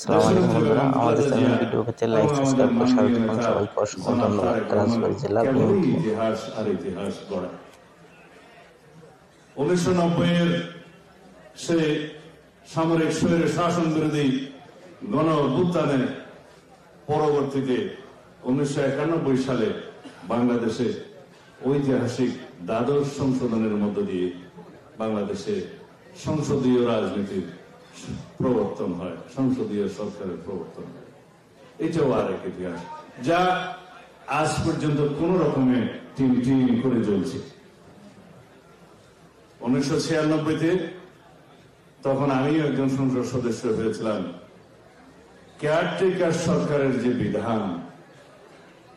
সালাম আলাইকুম বন্ধুরা। আমাদের চ্যানেল ভিডিও পেতে লাইক সাবস্ক্রাইব করে সাথে থাকুন সবাইকে অসংখ্য ধন্যবাদ। রাজবাড়ী জেলা ইতিহাস আর ইতিহাস গড়া উনিশশো নব্বই সে সামরিক স্বৈর শাসন বিরোধী গণ অভ্যুত্থানের পরবর্তীতে উনিশশো একানব্বই সালে বাংলাদেশে ঐতিহাসিক দ্বাদশ সংশোধনের মধ্য দিয়ে বাংলাদেশে সংসদীয় রাজনীতির প্রবর্তন হয়, সংসদীয় সরকারের প্রবর্তন হয়। এটাও আর এক ইতিহাস। যা আজ পর্যন্ত কোন রকমে টিম করে চলছে উনিশশো ছিয়ানব্বইতে তখন আমিও একজন সংসদ সদস্য হয়েছিলাম। কেয়ারটেকার সরকারের যে বিধান,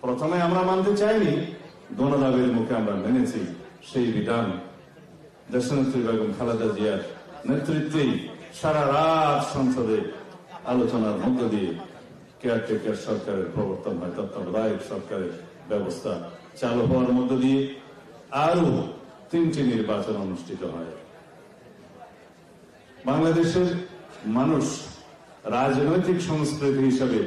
প্রথমে আমরা মানতে চাইনি গণদাবির মুখে আমরা মেনেছি সেই বিধান। দেশনেত্রী বেগম খালেদা জিয়ার নেতৃত্বেই সারা রাত সংসদে আলোচনার মধ্য দিয়ে কেয়ারটেকার সরকারের প্রবর্তন হয়, তত্ত্বাবধায়ক সরকারের ব্যবস্থা চালু হওয়ার মধ্য দিয়ে আরও তিনটি নির্বাচন অনুষ্ঠিত হয়। বাংলাদেশের মানুষ রাজনৈতিক সংস্কৃতি হিসেবে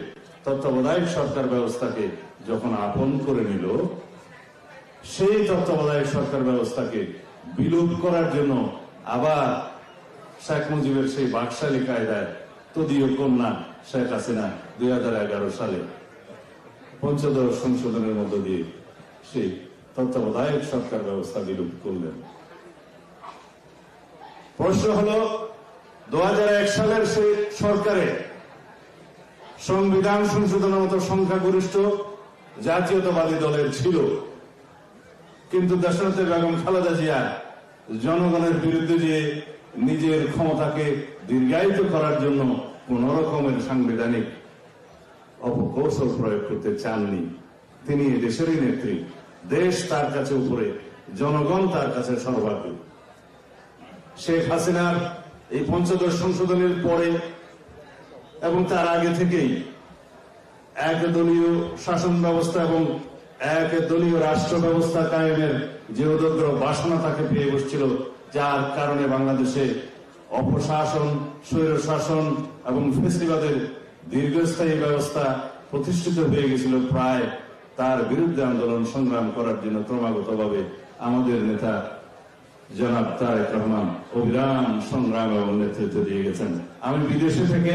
তত্ত্বাবধায়ক সরকার ব্যবস্থাকে যখন আপন করে নিল, সেই তত্ত্বাবধায়ক সরকার ব্যবস্থাকে বিলোপ করার জন্য আবার শেখ মুজিবের সেই বাকশালী কায়দায় তদীয় কন্যা শেখ হাসিনা দুই সালে পঞ্চদশ সংশোধনের মধ্য দিয়ে সেই তত্ত্বাবধায়ক সরকার ব্যবস্থা বিলোপ করলেন। প্রশ্ন হল দু সালের সেই সরকারে সংবিধান সংশোধনের মতো সংখ্যাগরিষ্ঠ জাতীয়তাবাদী দলের ছিল। কিন্তু দেশনেত্রী বেগম খালেদা জিয়া জনগণের বিরুদ্ধে যে নিজের ক্ষমতাকে দীর্ঘায়িত করার জন্য কোন রকমের সাংবিধানিক অপকৌশল প্রয়োগ করতে চাননি। তিনি দেশেরই নেত্রী। দেশ তার কাছে উপরে, জনগণ তার কাছে সর্বাধিক শেখ হাসিনার এই পঞ্চদশ সংশোধনের পরে এবং তার আগে থেকেই এক দলীয় শাসন ব্যবস্থা এবং এক দলীয় রাষ্ট্র ব্যবস্থা কায়েমের যে উদগ্র বাসনা তাকে পেয়ে বসছিল যার কারণে বাংলাদেশে অপশাসন স্বৈর শাসন এবং ফেসিবাদের দীর্ঘস্থায়ী ব্যবস্থা প্রতিষ্ঠিত হয়ে গেছিল প্রায় তার বিরুদ্ধে আন্দোলন সংগ্রাম করার জন্য ক্রমাগতভাবে আমাদের নেতা জনাব তারেক রহমান অবিরাম সংগ্রাম এবং নেতৃত্ব দিয়ে গেছেন। আমি বিদেশে থেকে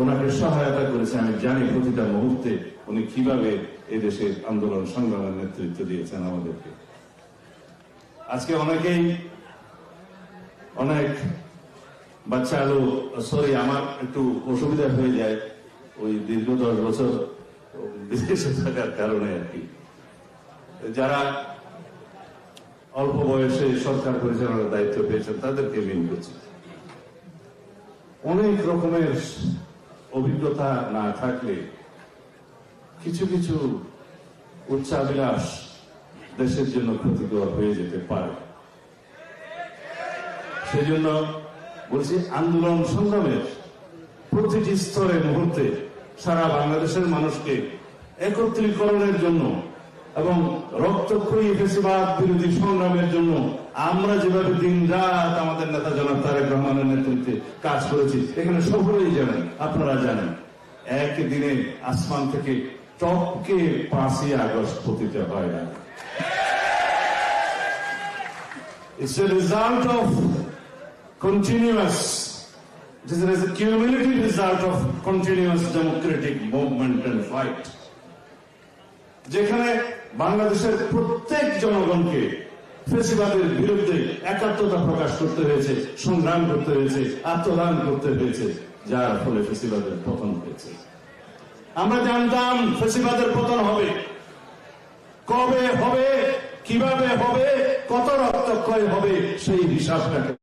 ওনাকে সহায়তা করেছি, আমি জানি প্রতিটা মুহূর্তে উনি কীভাবে এদেশের আন্দোলন সংগ্রামের নেতৃত্ব দিয়েছেন আমাদেরকে। আজকে অনেকেই অনেক বাচ্চা আলো সরি আমার একটু অসুবিধা হয়ে যায় ওই দীর্ঘ দশ বছর বিদেশে থাকার কারণে আর কি। যারা অল্প বয়সে সরকার পরিচালনার দায়িত্ব পেয়েছেন, তাদেরকে মিন করছি অনেক রকমের অভিজ্ঞতা না থাকলে কিছু কিছু উচ্চাবিলাস দেশের জন্য ক্ষতিকর হয়ে যেতে পারে। সেজন্য বলছি আন্দোলন সংগ্রামের প্রতিটি স্তরে মুহূর্তে সারা বাংলাদেশের মানুষকে একত্রীকরণের জন্য এবং রক্তক্ষয়ী ফেসিবাদ বিরোধী সংগ্রামের জন্য আমরা যেভাবে দিন রাত আমাদের নেতা জনাব তারেক রহমানের নেতৃত্বে কাজ করেছি, এখানে সকলেই জানেন, আপনারা জানেন। একদিনে আসমান থেকে টপকে পাঁচই আগস্ট পতিত হয় না। It's a result of continuous, it is a cumulative result of continuous democratic movement and fight. যেখানে বাংলাদেশের প্রত্যেক জনগণকে ফেসিবাদের বিরুদ্ধে একাত্মতা প্রকাশ করতে হয়েছে সংগ্রাম করতে হয়েছে আত্মদান করতে হয়েছে যার ফলে ফেসিবাদের পতন হয়েছে। আমরা জানতাম ফেসিবাদের পতন হবে। কবে হবে কীভাবে হবে কত রক্তক্ষয় হবে সেই হিসাবটাকে